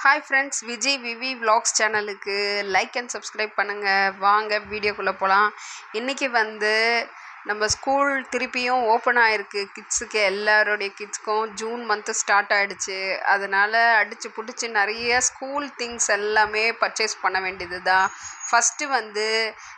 Hi friends Vijay VV vlogs சேனலுக்கு like and subscribe பண்ணுங்கள் வாங்க வீடியோக்குள்ளே போகலாம் இன்றைக்கி வந்து நம்ம ஸ்கூல் திருப்பியும் ஓப்பன் ஆகிருக்கு கிட்ஸுக்கு எல்லாருடைய கிட்ஸ்க்கும் ஜூன் மந்த்து ஸ்டார்ட் ஆகிடுச்சு அதனால் அடித்து பிடிச்சி நிறைய ஸ்கூல் திங்ஸ் எல்லாமே பர்ச்சேஸ் பண்ண வேண்டியது தான் ஃபஸ்ட்டு வந்து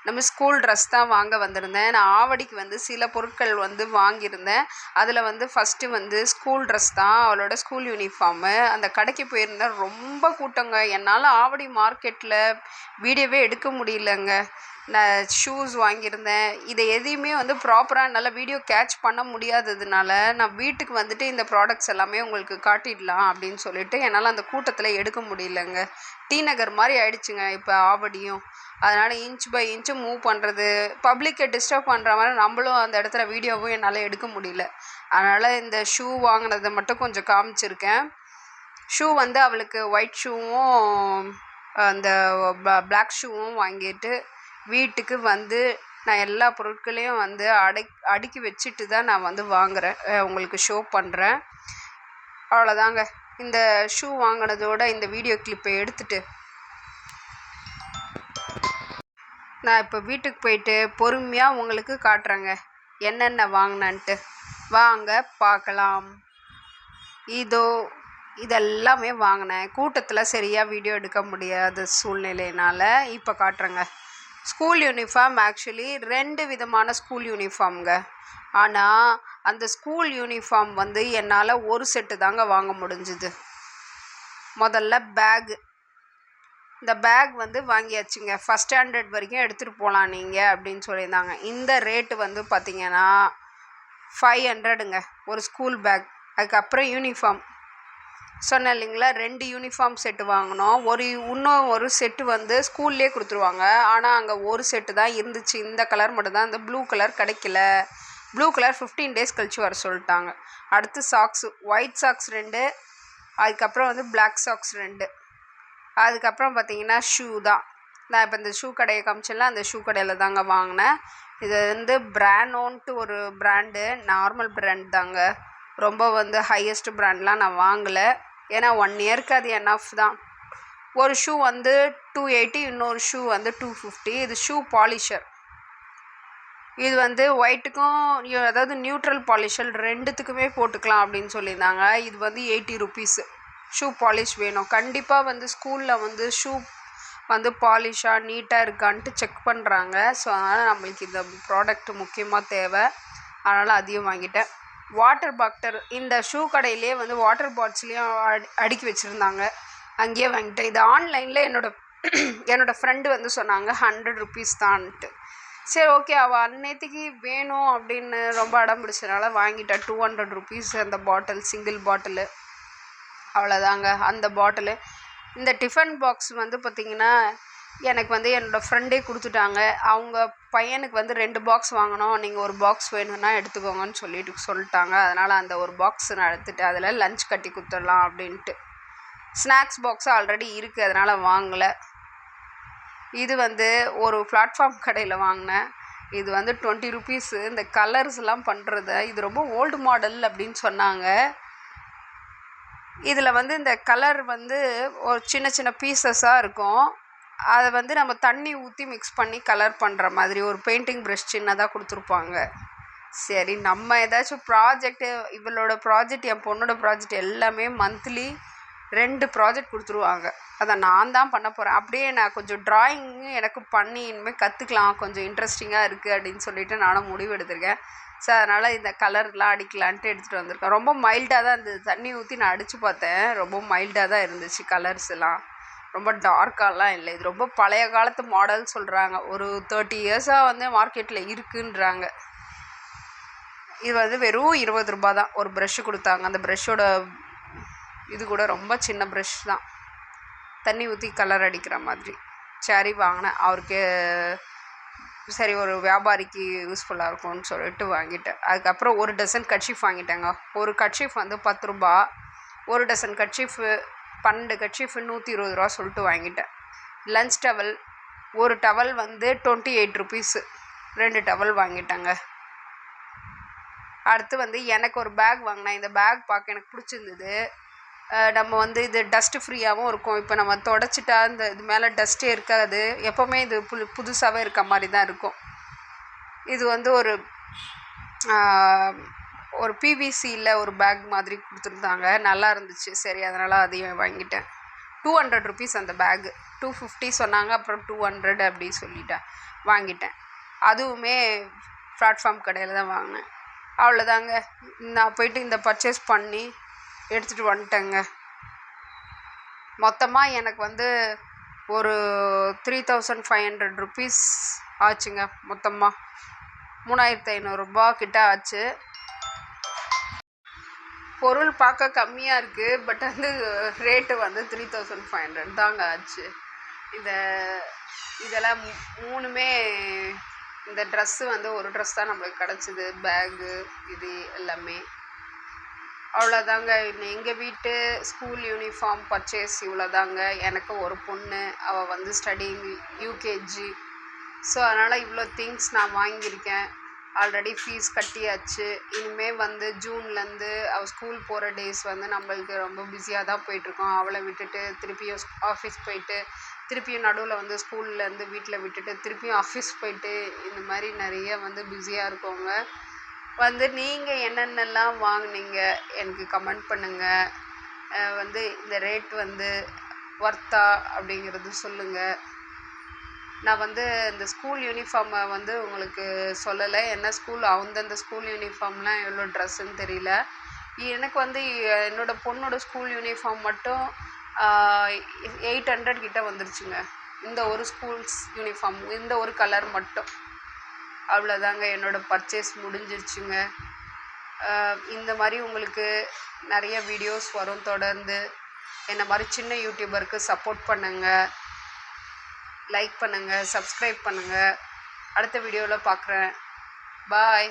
நம்ம ஸ்கூல் ட்ரெஸ் தான் வாங்க வந்திருந்தேன். நான் ஆவடிக்கு வந்து சில பொருட்கள் வந்து வாங்கியிருந்தேன். அதில் வந்து ஃபஸ்ட்டு வந்து ஸ்கூல் ட்ரெஸ் தான் அவளோட ஸ்கூல் யூனிஃபார்மு அந்த கடைக்கு போயிருந்தேன். ரொம்ப கூட்டங்க. என்னால் ஆவடி மார்க்கெட்டில் வீடியோவே எடுக்க முடியலங்க. நான் ஷூஸ் வாங்கியிருந்தேன். இதை எதையுமே வந்து ப்ராப்பராக என்னால் வீடியோ கேட்ச் பண்ண முடியாததுனால நான் வீட்டுக்கு வந்துட்டு இந்த ப்ராடக்ட்ஸ் எல்லாமே உங்களுக்கு காட்டிடலாம் அப்படின்னு சொல்லிட்டு என்னால் அந்த கூட்டத்தில் எடுக்க முடியலங்க. டி நகர் மாதிரி ஆயிடுச்சுங்க இப்போ ஆவடியும். அதனால் இன்ச் பை இன்ச்சு மூவ் பண்ணுறது பப்ளிக்கை டிஸ்டர்ப் பண்ணுற மாதிரி நம்மளும் அந்த இடத்துல வீடியோவும் என்னால் எடுக்க முடியல. அதனால் இந்த ஷூ வாங்கினதை மட்டும் கொஞ்சம் காமிச்சிருக்கேன். ஷூ வந்து அவளுக்கு ஒயிட் ஷூவும் அந்த பிளாக் ஷூவும் வாங்கிட்டு வீட்டுக்கு வந்து நான் எல்லா பொருட்களையும் வந்து அடை அடுக்கி வச்சுட்டு தான் நான் வந்து வாங்குகிறேன் உங்களுக்கு ஷோ பண்ணுறேன் அவ்வளோதாங்க. இந்த ஷூ வாங்கினதோட இந்த வீடியோ கிளிப்பை எடுத்துட்டு நான் இப்போ வீட்டுக்கு போயிட்டு பொறுமையாக உங்களுக்கு காட்டுறேங்க. என்னென்ன வாங்கினேன்ட்டு. வாங்க பார்க்கலாம். இதோ இதெல்லாமே வாங்கினேன். கூட்டத்தில் சரியாக வீடியோ எடுக்க முடியாத சூழ்நிலையினால் இப்போ காட்டுறேங்க. ஸ்கூல் யூனிஃபார்ம் ஆக்சுவலி ரெண்டு விதமான ஸ்கூல் யூனிஃபார்ம்ங்க ஆனால் அந்த ஸ்கூல் யூனிஃபார்ம் வந்து என்னால் ஒரு செட்டு தாங்க வாங்க முடிஞ்சுது. முதல்ல பேகு இந்த பேக் வந்து வாங்கியாச்சுங்க. ஃபஸ்ட் ஸ்டாண்டர்ட் வரைக்கும் எடுத்துகிட்டு போகலாம் நீங்கள் அப்படின்னு சொல்லியிருந்தாங்க. இந்த ரேட்டு வந்து பார்த்திங்கன்னா ஃபைவ் ஹண்ட்ரடுங்க ஒரு ஸ்கூல் பேக் அதுக்கப்புறம் யூனிஃபார்ம் சொன்னேன் இல்லைங்களா ரெண்டு யூனிஃபார்ம் செட்டு வாங்கினோம். ஒரு இன்னும் ஒரு செட்டு வந்து ஸ்கூல்லே கொடுத்துருவாங்க. ஆனால் அங்கே ஒரு செட்டு தான் இருந்துச்சு. இந்த கலர் மட்டும்தான் இந்த ப்ளூ கலர் கிடைக்கல. ப்ளூ கலர் ஃபிஃப்டீன் டேஸ் கழிச்சு வர சொல்லிட்டாங்க. அடுத்து சாக்ஸு ஒயிட் சாக்ஸ் ரெண்டு. அதுக்கப்புறம் வந்து பிளாக் சாக்ஸ் ரெண்டு. அதுக்கப்புறம் பார்த்தீங்கன்னா ஷூ தான். நான் இப்போ இந்த ஷூ கடையை காமிச்சேன்ல அந்த ஷூ கடையில் தாங்க வாங்கினேன். இது வந்து பிராண்டோன்ட்டு ஒரு பிராண்டு நார்மல் பிராண்ட் தாங்க. ரொம்ப வந்து ஹையஸ்ட் பிராண்ட்லாம் நான் வாங்கலை. ஏன்னா ஒன் இயர்க்கு அது என்ஃப் தான். ஒரு ஷூ வந்து டூ எயிட்டி இன்னொரு ஷூ வந்து டூ ஃபிஃப்டி இது ஷூ பாலிஷர் இது வந்து ஒயிட்டுக்கும் அதாவது நியூட்ரல் பாலிஷர் ரெண்டுத்துக்குமே போட்டுக்கலாம் அப்படின்னு சொல்லியிருந்தாங்க. இது வந்து எயிட்டி ருபீஸு ஷூ பாலிஷ் வேணும். கண்டிப்பாக வந்து ஸ்கூலில் வந்து ஷூ வந்து பாலிஷாக நீட்டாக இருக்கான்ட்டு செக் பண்ணுறாங்க ஸோ அதனால் நம்மளுக்கு இந்த ப்ராடக்ட் முக்கியமாக தேவை. அதனால் அதையும் வாங்கிட்டேன். வாட்டர் பாக்டர் இந்த ஷூ கடையிலே வந்து வாட்டர் பாட்ஸ்லேயும் அடி அடுக்கி வச்சுருந்தாங்க. அங்கேயே வாங்கிட்டேன். இது ஆன்லைனில் என்னோடய என்னோடய ஃப்ரெண்டு வந்து சொன்னாங்க ஹண்ட்ரட் ருபீஸ் தான்ட்டு சரி ஓகே அவள் அன்னைத்துக்கு வேணும் அப்படின்னு ரொம்ப அடம் பிடிச்சதுனால வாங்கிட்டேன் டூ ஹண்ட்ரட் ருபீஸ் அந்த பாட்டில் சிங்கிள் பாட்டிலு அவ்வளோதாங்க அந்த பாட்டிலு இந்த டிஃபன் பாக்ஸ் வந்து பார்த்திங்கன்னா எனக்கு வந்து என்னோடய ஃப்ரெண்டே கொடுத்துட்டாங்க. அவங்க பையனுக்கு வந்து ரெண்டு பாக்ஸ் வாங்கினோம் நீங்கள் ஒரு பாக்ஸ் வேணும்னா எடுத்துக்கோங்கன்னு சொல்லிட்டு சொல்லிட்டாங்க. அதனால் அந்த ஒரு பாக்ஸ் நான் எடுத்துகிட்டு அதில் லஞ்ச் கட்டி கொடுத்துடலாம் அப்படின்ட்டு. ஸ்நாக்ஸ் பாக்ஸ் ஆல்ரெடி இருக்குது அதனால் வாங்கலை. இது வந்து ஒரு பிளாட்ஃபார்ம் கடையில் வாங்கினேன். இது வந்து டுவெண்ட்டி ருபீஸு இந்த கலர்ஸ்லாம் பண்ணுறது இது ரொம்ப ஓல்டு மாடல் அப்படின்னு சொன்னாங்க. இதில் வந்து இந்த கலர் வந்து ஒரு சின்ன சின்ன பீசஸாக இருக்கும். அதை வந்து நம்ம தண்ணி ஊற்றி மிக்ஸ் பண்ணி கலர் பண்ணுற மாதிரி ஒரு பெயிண்டிங் ப்ரஷ் சின்னதாக கொடுத்துருப்பாங்க. சரி நம்ம ஏதாச்சும் ப்ராஜெக்ட்டு இவளோட ப்ராஜெக்ட் என் பொண்ணோட ப்ராஜெக்ட் எல்லாமே மந்த்லி ரெண்டு ப்ராஜெக்ட் கொடுத்துருவாங்க. அதை நான் தான் பண்ண போகிறேன் அப்படியே நான் கொஞ்சம் ட்ராயிங்கு எனக்கு பண்ணி இனிமேல் கற்றுக்கலாம் கொஞ்சம் இன்ட்ரெஸ்டிங்காக இருக்குது அப்படின்னு சொல்லிட்டு நானும் முடிவு எடுத்திருக்கேன். ஸோ அதனால் இந்த கலர்லாம் அடிக்கலான்ட்டு எடுத்துகிட்டு வந்திருக்கேன். ரொம்ப மைல்டாக தான் இருந்தது. தண்ணி ஊற்றி நான் அடித்து பார்த்தேன். ரொம்ப மைல்டாக தான் இருந்துச்சு கலர்ஸ் எல்லாம். ரொம்ப டார்க்காலாம் இல்லை. இது ரொம்ப பழைய காலத்து மாடல் சொல்கிறாங்க ஒரு தேர்ட்டி இயர்ஸாக வந்து மார்க்கெட்டில் இருக்குன்றாங்க. இது வந்து வெறும் இருபது ரூபா தான். ஒரு ப்ரெஷ்ஷு கொடுத்தாங்க. அந்த ப்ரெஷ்ஷோட இது கூட ரொம்ப சின்ன ப்ரெஷ் தான். தண்ணி ஊற்றி கலர் அடிக்கிற மாதிரி. சரி வாங்கினேன். அவருக்கு சரி ஒரு வியாபாரிக்கு யூஸ்ஃபுல்லாக இருக்கும்னு சொல்லிட்டு வாங்கிட்டேன். அதுக்கப்புறம் ஒரு டசன் கட்ஷிஃப் வாங்கிட்டேங்க. ஒரு கட்ஷிஃப் வந்து பத்து ரூபா ஒரு டசன் கட்ஷிஃபு பன்னெண்டு கட்சிஃபு நூற்றி இருபது ரூபா சொல்லிட்டு வாங்கிட்டேன். லஞ்ச் டவல் ஒரு டவல் வந்து டுவெண்ட்டி எயிட் ருபீஸு. ரெண்டு டவல் வாங்கிட்டேங்க. அடுத்து வந்து எனக்கு ஒரு பேக் வாங்கினேன். இந்த பேக் பார்க்க எனக்கு பிடிச்சிருந்தது. நம்ம வந்து இது டஸ்ட்டு ஃப்ரீயாகவும் இருக்கும். இப்போ நம்ம தொடச்சிட்டா இந்த இது மேலே டஸ்ட்டே இருக்காது. எப்போவுமே இது புது புதுசாகவே இருக்க மாதிரி தான் இருக்கும். இது வந்து ஒரு ஒரு பிவிசியில் ஒரு பேக் மாதிரி கொடுத்துருந்தாங்க. நல்லா இருந்துச்சு. சரி அதனால் அதையும் வாங்கிட்டேன். டூ ஹண்ட்ரட் ருபீஸ் அந்த பேகு டூ ஃபிஃப்டி சொன்னாங்க. அப்புறம் டூ ஹண்ட்ரட் அப்படி சொல்லிட்டேன் வாங்கிட்டேன். அதுவுமே பிளாட்ஃபார்ம் கடையில் தான் வாங்கினேன். அவ்வளோதாங்க. நான் போயிட்டு இந்த பர்ச்சேஸ் பண்ணி எடுத்துகிட்டு வந்துட்டேங்க. மொத்தமாக எனக்கு வந்து ஒரு three thousand five hundred rupees ஆச்சுங்க. மொத்தமாக மூணாயிரத்து ஐநூறுரூபா கிட்ட ஆச்சு. பொருள் பார்க்க கம்மியாக இருக்குது பட் வந்து ரேட்டு வந்து த்ரீ தௌசண்ட் ஃபைவ் ஹண்ட்ரட் தாங்க ஆச்சு. இதை இதெல்லாம் மூணுமே இந்த ட்ரெஸ்ஸு வந்து ஒரு ட்ரெஸ் தான் நம்மளுக்கு கிடச்சிது. பேகு இது எல்லாமே. அவ்வளோதாங்க எங்கள் வீட்டு ஸ்கூல் யூனிஃபார்ம் பர்ச்சேஸ் இவ்வளோதாங்க எனக்கு ஒரு பொண்ணு அவள் வந்து ஸ்டடிங் யூகேஜி ஸோ அதனால் இவ்வளோ திங்ஸ் நான் வாங்கியிருக்கேன். ஆல்ரெடி ஃபீஸ் கட்டியாச்சு. இனிமேல் வந்து ஜூன்லேருந்து அவள் ஸ்கூல் போகிற டேஸ் வந்து நம்மளுக்கு ரொம்ப பிஸியாக தான் போயிட்டுருக்கோம். அவளை விட்டுட்டு திருப்பியும் ஆஃபீஸ் போயிட்டு திருப்பியும் நடுவில் வந்து ஸ்கூல்லேருந்து வீட்டில் விட்டுட்டு திருப்பியும் ஆஃபீஸ் போயிட்டு இந்த மாதிரி நிறைய வந்து பிஸியாக இருக்கவங்க வந்து நீங்கள் என்னென்னலாம் வாங்குனீங்க? எனக்கு கமெண்ட் பண்ணுங்கள் வந்து இந்த ரேட் வந்து ஒர்த்தா அப்படிங்கிறது சொல்லுங்கள் நான் வந்து இந்த ஸ்கூல் யூனிஃபார்மை வந்து உங்களுக்கு சொல்லலை. என்ன ஸ்கூல் அந்தந்த ஸ்கூல் யூனிஃபார்ம்லாம் எவ்வளோ ட்ரெஸ்ஸுன்னு தெரியல. எனக்கு வந்து என்னோட பொண்ணோட ஸ்கூல் யூனிஃபார்ம் மட்டும் எயிட் ஹண்ட்ரட் கிட்டே வந்துருச்சுங்க. இந்த ஒரு ஸ்கூல்ஸ் யூனிஃபார்ம் இந்த ஒரு கலர் மட்டும். அவ்வளோதாங்க என்னோடய பர்ச்சேஸ் முடிஞ்சிருச்சுங்க. இந்த மாதிரி உங்களுக்கு நிறைய வீடியோஸ் வரும். தொடர்ந்து என்னை மாதிரி சின்ன யூடியூபருக்கு சப்போர்ட் பண்ணுங்கள் லைக் பண்ணுங்கள் சப்ஸ்கிரைப் பண்ணுங்கள் அடுத்த வீடியோவில் பார்க்குறேன் பாய்